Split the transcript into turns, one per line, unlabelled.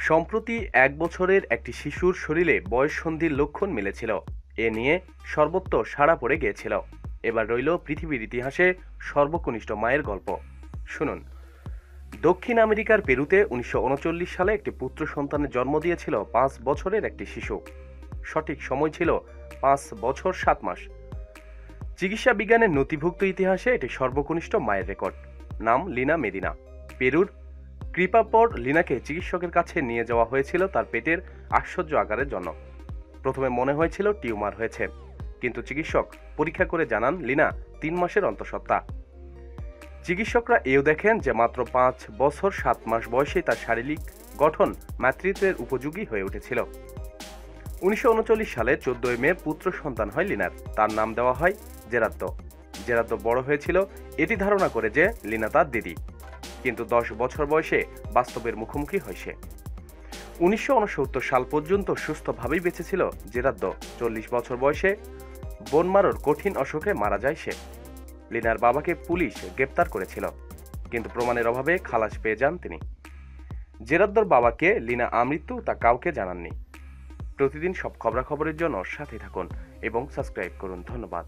সম্প্রতি এক বছরের একটি শিশুর শরীরে বয়ঃসন্ধির লক্ষণ মিলেছিল। এ নিয়ে সর্বত্র সাড়া পড়ে গিয়েছিল। এবার রইল পৃথিবীর ইতিহাসে সর্বকনিষ্ঠ মায়ের গল্প। শুনুন। দক্ষিণ আমেরিকার পেরুতে উনিশশো উনচল্লিশ সালে একটি পুত্র সন্তানের জন্ম দিয়েছিল পাঁচ বছরের একটি শিশু। সঠিক সময় ছিল পাঁচ বছর সাত মাস। চিকিৎসা বিজ্ঞানের নথিভুক্ত ইতিহাসে এটি সর্বকনিষ্ঠ মায়ের রেকর্ড। নাম লিনা মেদিনা। পেরুর কৃপাপর লিনাকে চিকিৎসকের কাছে নিয়ে যাওয়া হয়েছিল তার পেটের আশ্চর্য আকারের জন্য। প্রথমে মনে হয়েছিল টিউমার হয়েছে, কিন্তু চিকিৎসক পরীক্ষা করে জানান লিনা তিন মাসের অন্তঃসত্ত্বা। চিকিৎসকরা এও দেখেন যে মাত্র পাঁচ বছর সাত মাস বয়সে তার শারীরিক গঠন মাতৃত্বের উপযোগী হয়ে উঠেছিল। উনিশশো উনচল্লিশ সালে চোদ্দই মে পুত্র সন্তান হয় লিনার। তার নাম দেওয়া হয় জেরাদ্দ। জেরাদ্দ বড় হয়েছিল, এটি ধারণা করে যে লিনা তার দিদি। কিন্তু দশ বছর বয়সে বাস্তবের মুখোমুখি হয় সে উনিশশো সাল পর্যন্ত সুস্থভাবেই বেঁচেছিল জেরাদ্দ। চল্লিশ বছর বয়সে বনমারোর কঠিন অসুখে মারা যায় সে। লিনার বাবাকে পুলিশ গ্রেপ্তার করেছিল, কিন্তু প্রমাণের অভাবে খালাস পেয়ে যান তিনি। জেরাদ্দর বাবাকে লিনা আমৃত্যু তা কাউকে জানাননি। প্রতিদিন সব খবরাখবরের জন্য সাথে থাকুন এবং সাবস্ক্রাইব করুন। ধন্যবাদ।